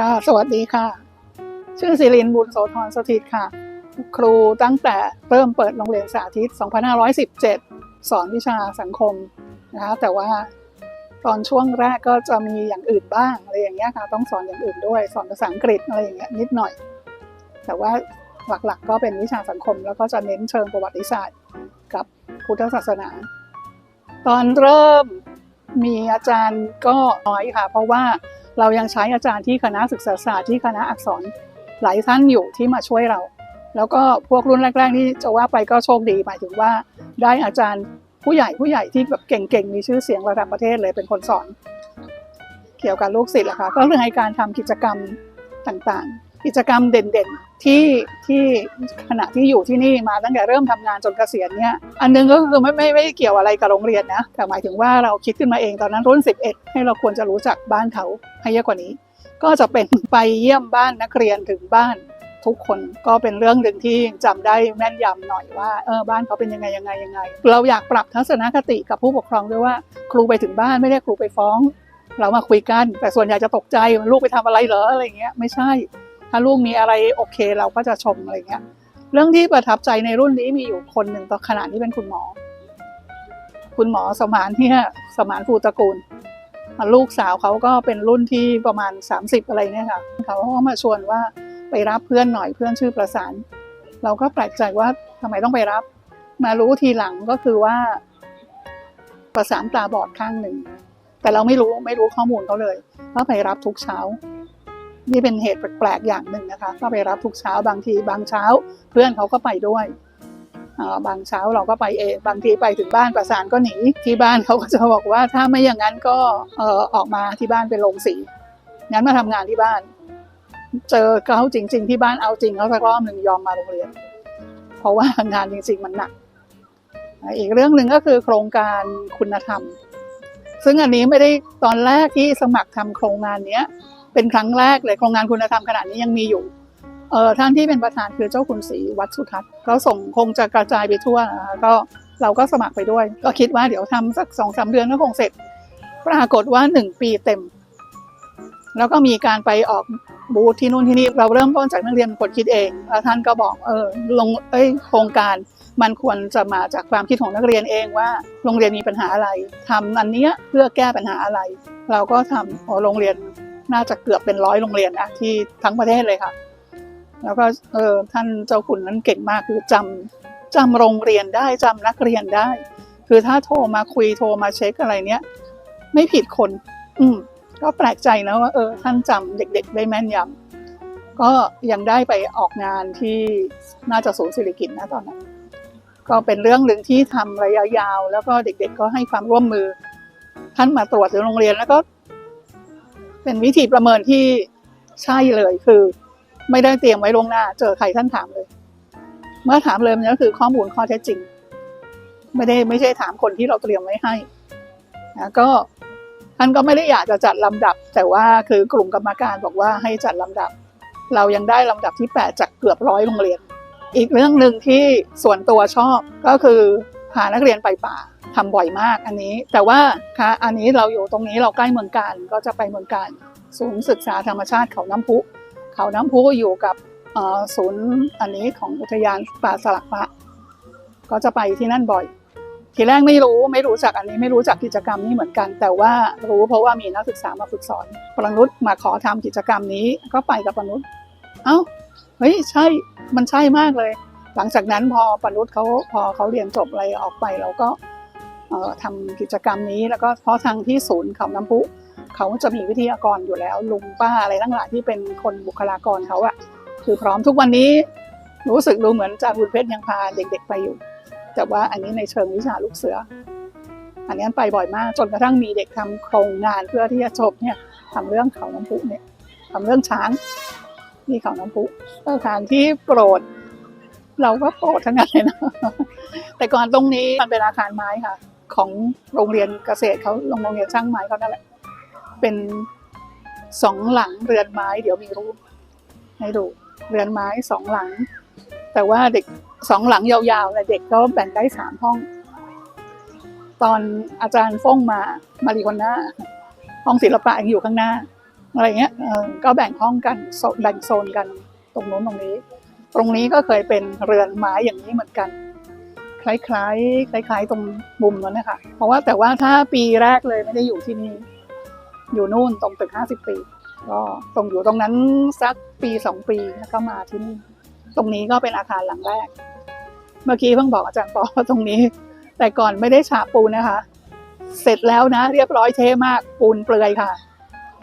ค่ะ สวัสดีค่ะ ชื่อศิรินบุญโสธรสถิตค่ะ ครูตั้งแต่เริ่มเปิดโรงเรียนสาธิต 2517 สอนวิชาสังคมนะคะแต่ว่าตอนช่วงแรกก็จะมีอย่างอื่นบ้างอะไรอย่างเงี้ยค่ะ ต้องสอนอย่างอื่นด้วย สอนภาษาอังกฤษอะไรอย่างเงี้ยนิดหน่อย แต่ว่าหลักๆ ก็เป็นวิชาสังคม แล้วก็จะเน้นเชิงประวัติศาสตร์ กับพุทธศาสนา ตอนเริ่มมีอาจารย์ก็น้อยค่ะ เพราะว่า เรายังใช้อาจารย์ที่คณะศึกษาศาสตร์ที่คณะอักษรหลายท่านอยู่ที่มาช่วยเรา แล้วก็พวกรุ่นแรกๆนี่จะว่าไปก็โชคดีหมายถึงว่า ได้อาจารย์ผู้ใหญ่ผู้ใหญ่ที่แบบเก่งๆมีชื่อเสียงระดับประเทศเลยเป็นคนสอน เกี่ยวกับลูกศิษย์ละคะก็เรื่องการทำกิจกรรมต่างๆ กิจกรรมเด่นๆที่ที่ขณะที่อยู่ที่นี่มาตั้งแต่เริ่มทำงานจนเกษียณเนี่ยอันหนึงก็คือไม่ไม่ไม่เกี่ยวอะไรกับโรงเรียนนะแต่หมายถึงว่าเราคิดขึ้นมาเองตอนนั้นรุ่น 11 ให้เราควรจะรู้จักบ้านเขาให้เยอะกว่านี้ ก็จะเป็นไปเยี่ยมบ้านนักเรียนถึงบ้านทุกคนก็เป็นเรื่องหนึ่งที่จำได้แม่นยำหน่อยว่าเออบ้านเขาเป็นยังไงยังไงยังไง เราอยากปรับทัศนคติกับผู้ปกครองด้วยว่า ครูไปถึงบ้านไม่ได้ครูไปฟ้อง เรามาคุยกัน แต่ส่วนใหญ่จะตกใจลูกไปทำอะไรเหรออะไรเงี้ยไม่ใช่ ถ้าลูกมีอะไรโอเคเราก็จะชมอะไรเงี้ย เรื่องที่ประทับใจในรุ่นนี้มีอยู่คนหนึ่งตอนขณะที่เป็นคุณหมอ คุณหมอสมานที่สมานฟูตระกูล ลูกสาวเขาก็เป็นรุ่นที่ประมาณ 30 อะไรเนี่ยค่ะเขาก็มาชวนว่าไปรับเพื่อนหน่อยเพื่อนชื่อประสาน เราก็แปลกใจว่าทำไมต้องไปรับ มารู้ทีหลังก็คือว่า ประสานตาบอดข้างหนึ่งแต่เราไม่รู้ไม่รู้ข้อมูลเขาเลยว่าไปรับทุกเช้า นี่เป็นเหตุแปลกๆอย่างหนึ่งนะคะ ก็ไปรับทุกเช้าบางทีบางเช้า เพื่อนเขาก็ไปด้วยบางเช้าเราก็ไปเองบางทีไปถึงบ้านประสานก็หนีที่บ้านเขาก็จะบอกว่าถ้าไม่อย่างนั้นก็เออออกมาที่บ้านเป็นโรงสีงั้นมาทำงานที่บ้าน เจอเขาจริง ๆ ที่บ้านเอาจริงเขาสักรอบหนึ่งยอมมาโรงเรียน เพราะว่างานจริง ๆ มันหนักอีกเรื่องหนึ่งก็คือโครงการคุณธรรม ซึ่งอันนี้ไม่ได้ตอนแรกที่สมัครทำโครงงานเนี้ย เป็นครั้งแรกเลยโครงงานคุณธรรมขนาดนี้ยังมีอยู่เออท่านที่เป็นประธานคือเจ้าคุณศรีวัดสุทัศน์ก็ส่งคงจะกระจายไปทั่วนะคะก็เราก็สมัครไปด้วย ก็คิดว่าเดี๋ยวทำสักสองสามเดือนก็คงเสร็จ ปรากฏว่าหนึ่งปีเต็ม แล้วก็มีการไปออกบูธที่นู่นที่นี่เราเริ่มต้นจากนักเรียนคนคิดเองแล้วท่านก็บอกเออลงเอ้ยโครงการมันควรจะมาจากความคิดของนักเรียนเองว่า โรงเรียนมีปัญหาอะไรทำอันเนี้ยเพื่อแก้ปัญหาอะไร เราก็ทำโอ้โรงเรียน น่าจะเกือบเป็นร้อยโรงเรียนนะที่ทั้งประเทศเลยค่ะ แล้วก็เออท่านเจ้าคุณนั้นเก่งมากคือจำจำโรงเรียนได้จำนักเรียนได้ คือถ้าโทรมาคุยโทรมาเช็คอะไรเนี้ยไม่ผิดคน อืม ก็แปลกใจนะว่าเออ ท่านจำเด็ก ๆ ได้แม่นยำก็ยังได้ไปออกงานที่น่าจะศูนย์ศิริกิตนะตอนนั้น ก็เป็นเรื่องหนึ่งที่ทำระยะยาว แล้วก็เด็ก ๆ ก็ให้ความร่วมมือ ท่านมาตรวจถึงโรงเรียนแล้วก็ เป็นวิธีประเมินที่ใช่เลยคือ ไม่ได้เตรียมไว้ล่วงหน้า เจอใครท่านถามเลย เมื่อถามเลยมันก็คือข้อมูลข้อเท็จจริง ไม่ได้ไม่ใช่ถามคนที่เราเตรียมไว้ให้นะก็ท่านก็ไม่ได้อยากจะจัดลำดับ แต่ว่าคือกลุ่มกรรมการบอกว่าให้จัดลำดับ เรายังได้ลำดับที่ 8 จากเกือบร้อยโรงเรียน อีกเรื่องหนึ่งที่ส่วนตัวชอบก็คือ พานักเรียนไปป่าทำบ่อยมากอันนี้ แต่ว่าคะอันนี้เราอยู่ตรงนี้เราใกล้เมืองการก็จะไปเมืองการศูนย์ศึกษาธรรมชาติเขาน้ำพุ เขาน้ำพุอยู่กับศูนย์อันนี้ของอุทยานป่าสลักพระก็จะไปที่นั่นบ่อย ทีแรกไม่รู้ไม่รู้จักอันนี้ไม่รู้จักกิจกรรมนี้เหมือนกัน แต่ว่ารู้เพราะว่ามีนักศึกษามาฝึกสอนปรนุษมาขอทำกิจกรรมนี้ก็ไปกับปรนุษเอ้าเฮ้ยใช่มันใช่มากเลย หลังจากนั้นพอปรุษเขาพอเขาเรียนจบอะไรออกไปเราก็เอ่อทำกิจกรรมนี้แล้วก็เพราะทางที่ศูนย์เขาน้ำพุเขาจะมีวิทยากรอยู่แล้วลุงป้าอะไรทั้งหลายที่เป็นคนบุคลากรเขาอะคือพร้อมทุกวันนี้รู้สึกดูเหมือนอาจารย์บุญเพชรยังพาเด็กๆไปอยู่ แต่ว่าอันนี้ในเชิงวิชาลูกเสือ อันนี้ไปบ่อยมากจนกระทั่งมีเด็กทำโครงงานเพื่อที่จะจบเนี่ยทำเรื่องเขาน้ำพุเนี่ยทำเรื่องช้างนี่เขาน้ำพุสถานที่โปรด เราก็โปรดทั้งนั้นเลยนะแต่ก่อนตรงนี้มันเป็นอาคารไม้ค่ะ ของโรงเรียนเกษตรเขาโรงเรียนช่างไม้เขานั่นแหละ เป็นสองหลังเรือนไม้ เดี๋ยวมีรูปให้ดูเรือนไม้สองหลัง แต่ว่าเด็กสองหลังยาวๆเลยเด็กก็แบ่งได้สามห้อง ตอนอาจารย์ฟ้งมามาริคนหน้าห้องศิลปะยังอยู่ข้างหน้า อะไรเงี้ยก็แบ่งห้องกันโซนแบ่งโซนกันตรงนู้นตรงนี้ ตรงนี้ก็เคยเป็นเรือนไม้อย่างนี้เหมือนกัน คล้ายๆ คล้าย ๆ ตรงมุมนั้นนะคะเพราะว่าแต่ว่าถ้าปีแรกเลยไม่ได้อยู่ที่นี่อยู่นู่นตรงตึกห้าสิบปี ก็ตรงอยู่ตรงนั้นสักปีสองปีแล้วก็มาที่นี่ตรงนี้ก็เป็นอาคารหลังแรก เมื่อกี้เพิ่งบอกอาจารย์ปอว่าตรงนี้ แต่ก่อนไม่ได้ฉาบปูนนะคะ เสร็จแล้วนะ เรียบร้อยเท่มากปูนเปลือยค่ะ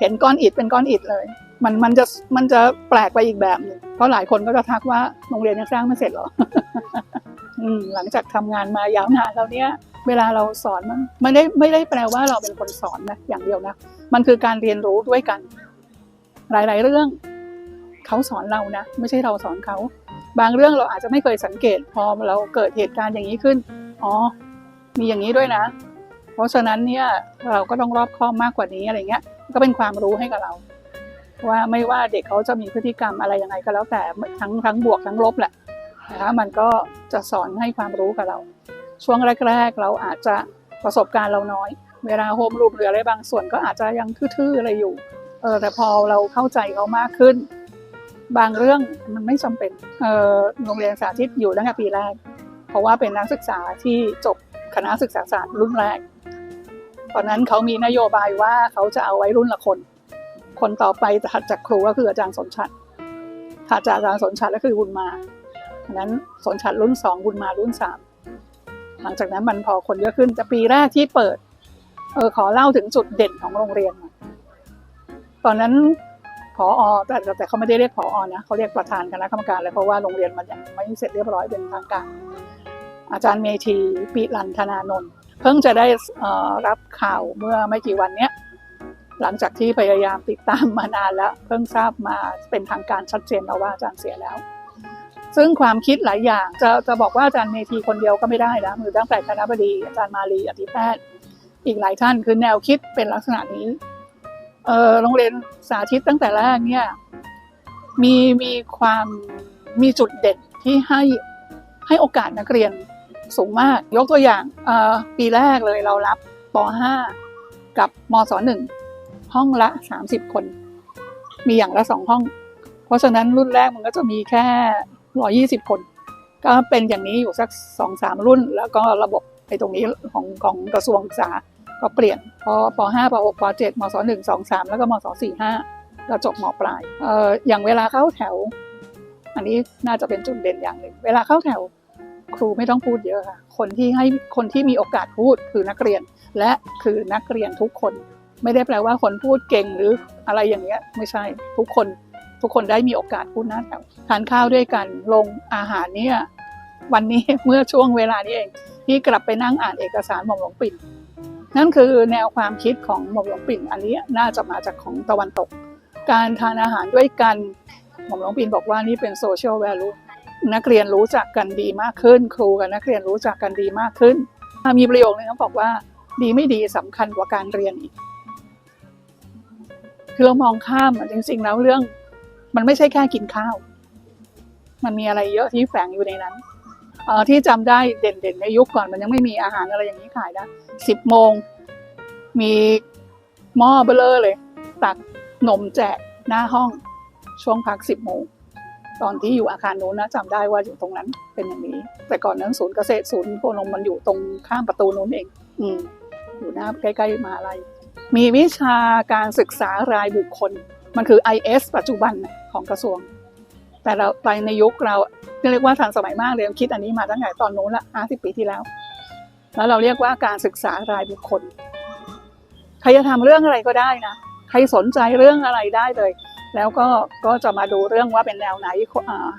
เห็นก้อนอิฐเป็นก้อนอิฐเลย มันมันจะมันจะแปลกไปอีกแบบหนึ่งเพราะหลายคนก็จะทักว่าโรงเรียนยังสร้างไม่เสร็จหรออืมหลังจากทำงานมายาวนานแล้วเนี้ยเวลาเราสอนมันไม่ได้ไม่ได้แปลว่าเราเป็นคนสอนนะอย่างเดียวนะมันคือการเรียนรู้ด้วยกัน หลาย ๆ เรื่องเขาสอนเรานะไม่ใช่เราสอนเขาบางเรื่องเราอาจจะไม่เคยสังเกต พอเราเกิดเหตุการณ์อย่างนี้ขึ้นอ๋อ มีอย่างนี้ด้วยนะ เพราะฉะนั้นเนี่ยเราก็ต้องรอบคอบมากกว่านี้อะไรเงี้ย ก็เป็นความรู้ให้กับเรา ว่าไม่ว่าเด็กเขาจะมีพฤติกรรมอะไรยังไงก็แล้วแต่ทั้งทั้งบวกทั้งลบแหละนะคะมันก็จะสอนให้ความรู้กับเรา ช่วงแรก ๆ เราอาจจะประสบการณ์เราน้อย เวลาโฮมรูมหรืออะไรบางส่วนก็อาจจะยังทื่อๆอะไรอยู่เออแต่พอเราเข้าใจเขามากขึ้น บางเรื่องมันไม่จำเป็นเออโรงเรียนสาธิตอยู่ตั้งแต่ปีแรก เพราะว่าเป็นนักศึกษาที่จบคณะศึกษาศาสตร์รุ่นแรก ตอนนั้นเขามีนโยบายว่าเขาจะเอาไว้รุ่นละคน คนต่อไปถัดจากครูก็คืออาจารย์สนชัดถัดจากอาจารย์สนชัดก็คือบุญมาฉะนั้นสนชัดรุ่นสองบุญมารุ่นสามหลังจากนั้นมันพอคนเยอะขึ้นแต่ปีแรกที่เปิด เออขอเล่าถึงจุดเด่นของโรงเรียน ตอนนั้นผอแต่แต่เขาไม่ได้เรียกผอนะเขาเรียกประธานคณะกรรมการเลยเพราะว่าโรงเรียนมันยังไม่เสร็จเรียบร้อยเป็นทางการ อาจารย์เมธีปิรันธนานนท์เพิ่งจะได้รับข่าวเมื่อไม่กี่วันเนี้ย หลังจากที่พยายามติดตามมานานแล้ว เพิ่งทราบมาเป็นทางการชัดเจนแล้วว่าอาจารย์เสียแล้ว ซึ่งความคิดหลายอย่างจะจะบอกว่าอาจารย์เมธีคนเดียวก็ไม่ได้นะมือตั้งแต่คณะบดีอาจารย์มาลีอธิแพทย์อีกหลายท่านคือแนวคิดเป็นลักษณะนี้เออโรงเรียนสาธิตตั้งแต่แรกเนี่ยมีมีความมีจุดเด่นที่ให้ให้โอกาสนักเรียนสูงมาก ยกตัวอย่างปีแรกเลยเรารับป .5 กับมศ 1 ห้องละ 30 คน มีอย่างละสองห้อง เพราะฉะนั้นรุ่นแรกมันก็จะมีแค่120คน ก็เป็นอย่างนี้อยู่สักสองสามรุ่น แล้วก็ระบบไอ้ตรงนี้ของของกระทรวงศึกษาก็เปลี่ยนพอป .5 ป .6 ป .7 มศ1 2 3แล้วก็มศ4 5ก็จบมปลายเอ่ออย่างเวลาเข้าแถว อันนี้น่าจะเป็นจุดเด่นอย่างหนึ่ง เวลาเข้าแถวครูไม่ต้องพูดเยอะค่ะ คนที่ให้คนที่มีโอกาสพูดคือนักเรียน และคือนักเรียนทุกคน ไม่ได้แปลว่าคนพูดเก่งหรืออะไรอย่างเงี้ยไม่ใช่ทุกคนทุกคนได้มีโอกาสพูดหน้าแถวทานข้าวด้วยกันลงอาหารเนี่ยวันนี้เมื่อช่วงเวลานี้เองที่กลับไปนั่งอ่านเอกสารหม่อมหลวงปิ่น นั่นคือแนวความคิดของหม่อมหลวงปิ่น อันนี้น่าจะมาจากของตะวันตก การทานอาหารด้วยกันหม่อมหลวงปิ่นบอกว่านี่เป็นโซเชียลแวลูนักเรียนรู้จักกันดีมากขึ้น ครูกับนักเรียนรู้จักกันดีมากขึ้น มีประโยคนึงเขาบอกว่าดีไม่ดีสำคัญกว่าการเรียนอีก คือเรามองข้ามจริงๆแล้วเรื่อง มันไม่ใช่แค่กินข้าว มันมีอะไรเยอะที่แฝงอยู่ในนั้นเออที่จำได้เด่นๆในยุคก่อนมันยังไม่มีอาหารอะไรอย่างนี้ขายนะสิบโมง มีหม้อเบลอเลย ตักนมแจกหน้าห้องช่วงพักสิบโมงตอนที่อยู่อาคารนู้นนะจำได้ว่าอยู่ตรงนั้นเป็นอย่างนี้ แต่ก่อนนั้นศูนย์เกษตรศูนย์โคนมมันอยู่ตรงข้ามประตูนู้นเอง อืมอยู่หน้าใกล้ๆมหาลัย มีวิชาการศึกษารายบุคคล มันคือ IS ปัจจุบันของกระทรวง แต่เราไปในยุคเราเรียกว่าทันสมัยมากเลยคิดอันนี้มาตั้งแต่ตอนนู้นละ50ปีที่แล้ว แล้วเราเรียกว่าการศึกษารายบุคคล ใครจะทำเรื่องอะไรก็ได้นะ ใครสนใจเรื่องอะไรได้เลย แล้วก็ก็จะมาดูเรื่องว่าเป็นแนวไหน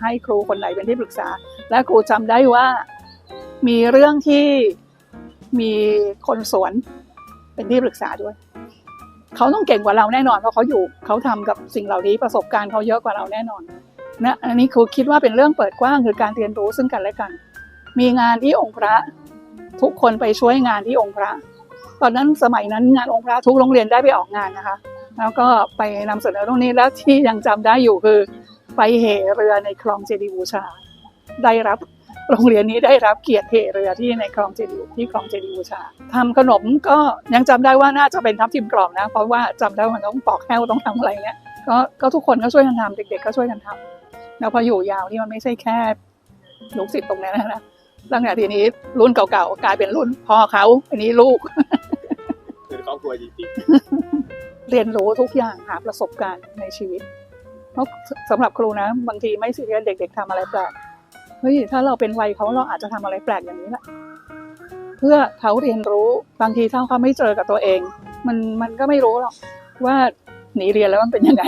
ให้ครูคนไหนเป็นที่ปรึกษา และครูจำได้ว่ามีเรื่องที่มีคนสวนเป็นที่ปรึกษาด้วย เขาต้องเก่งกว่าเราแน่นอนเพราะเขาอยู่เขาทำกับสิ่งเหล่านี้ประสบการณ์เขาเยอะกว่าเราแน่นอนนะอันนี้ครูคิดว่าเป็นเรื่องเปิดกว้างคือการเรียนรู้ซึ่งกันและกัน มีงานที่องค์พระ ทุกคนไปช่วยงานที่องค์พระ ตอนนั้นสมัยนั้นงานองค์พระทุกโรงเรียนได้ไปออกงานนะคะ แล้วก็ไปนำเสนอตรงนี้แล้วที่ยังจำได้อยู่คือ ไปเหเรือในคลองเจดีย์บูชา ได้รับ โรงเรียนนี้ได้รับเกียรติเหเรือที่ในคลองเจดีย์ที่คลองเจดีย์บูชาทำขนมก็ยังจำได้ว่าน่าจะเป็นทับทิมกรอบนะ เพราะว่าจำได้ว่ามันต้องปอกแห้วต้องทำอะไรเงี้ยก็ก็ทุกคนก็ช่วยกันทำเด็ก ๆ ก็ช่วยกันทำแล้วพออยู่ยาวนี่มันไม่ใช่แค่ลูกศิษย์ตรงนั้นนะตั้งแต่ทีนี้รุ่นเก่าๆกลายเป็นรุ่นพ่อเขาอันนี้ลูกคือครอบครัวจริงเรียนรู้ทุกอย่างหาประสบการณ์ในชีวิตเพราะสำหรับครูนะ บางทีไม่ซีเรียสเด็ก ๆทำอะไรแปลก เฮ้ยถ้าเราเป็นวัยเขาเราอาจจะทำอะไรแปลกอย่างนี้แหละเพื่อเขาเรียนรู้บางทีถ้าเขาไม่เจอกับตัวเอง มันมันก็ไม่รู้หรอกว่าหนีเรียนแล้วมันเป็นยังไง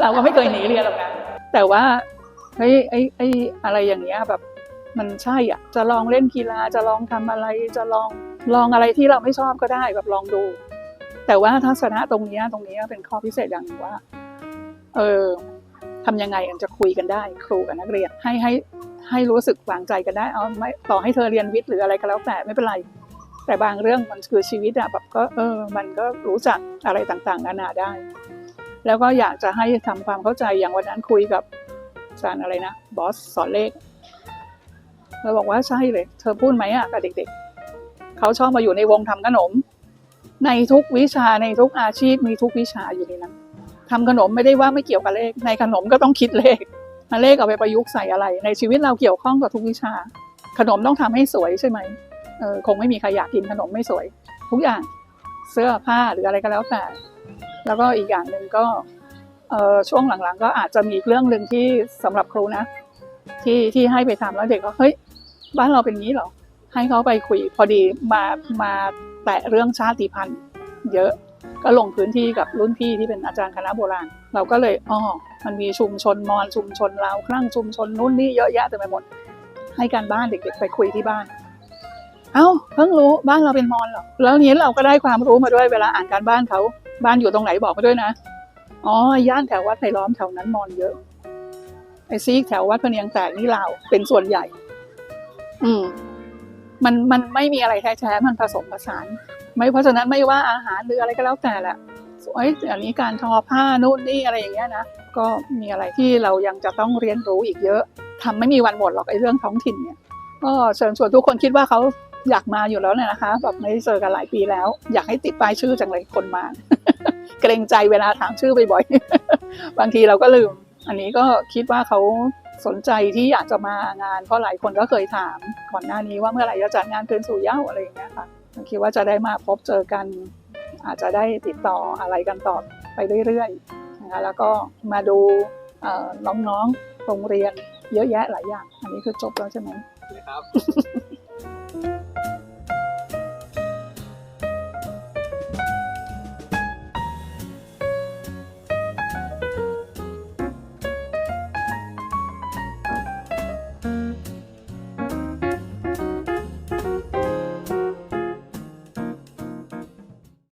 เราก็ไม่เคยหนีเรียนหรอกนะแต่ว่าเฮ้ยไอ้ไอ้อะไรอย่างเงี้ยแบบมันใช่อะ จะลองเล่นกีฬาจะลองทำอะไรจะลองลองอะไรที่เราไม่ชอบก็ได้แบบลองดู แต่ว่าทัศนะตรงนี้ตรงนี้เป็นข้อพิเศษอย่างหนึ่งว่า เออทำยังไงกันจะคุยกันได้ ครูกับนักเรียนให้ให้ ให้รู้สึกวางใจกันได้เอาไม่ต่อให้เธอเรียนวิทย์หรืออะไรก็แล้วแต่ไม่เป็นไร แต่บางเรื่องมันคือชีวิตอะแบบก็เออ มันก็รู้จักอะไรต่างๆนานาได้ แล้วก็อยากจะให้ทำความเข้าใจอย่างวันนั้นคุยกับอาจารย์อะไรนะบอสสอนเลขเราบอกว่าใช่เลย เธอพูดไหมอะกับเด็ก ๆเขาชอบมาอยู่ในวงทำขนม ในทุกวิชาในทุกอาชีพมีทุกวิชาอยู่ในนั้นทำขนมไม่ได้ว่าไม่เกี่ยวกับเลข ในขนมก็ต้องคิดเลข เลขเอาไปประยุกต์ใส่อะไร ในชีวิตเราเกี่ยวข้องกับทุกวิชา ขนมต้องทำให้สวยใช่ไหมเออคงไม่มีใครอยากกินขนมไม่สวย ทุกอย่างเสื้อผ้าหรืออะไรก็แล้วแต่ แล้วก็อีกอย่างหนึ่งก็เออช่วงหลังๆ ก็อาจจะมีอีกเรื่องหนึ่งที่สำหรับครูนะ ที่ที่ให้ไปทำแล้วเด็กก็เฮ้ยบ้านเราเป็นงี้เหรอให้เขาไปคุยพอดีมามาแตะเรื่องชาติพันธุ์ เยอะก็ลงพื้นที่กับรุ่นพี่ที่เป็นอาจารย์คณะโบราณ เราก็เลยอ๋อ มันมีชุมชนมอญชุมชนลาวคลั่งชุมชนนู่นนี่เยอะแยะเต็มไปหมด ให้การบ้านเด็กๆไปคุยที่บ้าน เอ้าเพิ่งรู้บ้านเราเป็นมอญเหรอแล้วนี้เราก็ได้ความรู้มาด้วยเวลาอ่านการบ้านเขา บ้านอยู่ตรงไหนบอกมาด้วยนะอ๋อย่านแถววัดไผ่ล้อมแถวนั้นมอญเยอะไอซีแถววัดพะเนียงแตกนี่ลาวเป็นส่วนใหญ่ อืมมันมันไม่มีอะไรแท้ๆมันผสมผสาน ไม่เพราะฉะนั้นไม่ว่าอาหารหรืออะไรก็แล้วแต่แหละ สวยอันนี้การทอผ้านู่นนี่อะไรอย่างเงี้ยนะก็มีอะไรที่เรายังจะต้องเรียนรู้อีกเยอะทำไม่มีวันหมดหรอกไอ้เรื่องท้องถิ่นเนี่ยก็เชิญชวนทุกคนคิดว่าเขาอยากมาอยู่แล้วเนี่ยนะคะแบบไม่ได้เจอกันหลายปีแล้ว อยากให้ติดป้ายชื่อจังเลยคนมา เกรงใจเวลาถามชื่อบ่อยๆบางทีเราก็ลืม อันนี้ก็คิดว่าเขาสนใจที่อยากจะมางาน เพราะหลายคนก็เคยถามก่อนหน้านี้ว่าเมื่อไหร่จะจัดงานคืนสู่เย้าอะไรอย่างเงี้ยค่ะคิดว่าจะได้มาพบเจอกัน อาจจะได้ติดต่ออะไรกันต่อไปเรื่อยๆนะคะแล้วก็มาดูน้องๆโรงเรียนเยอะแยะหลายอย่าง อันนี้คือจบแล้วใช่ไหมนะครับ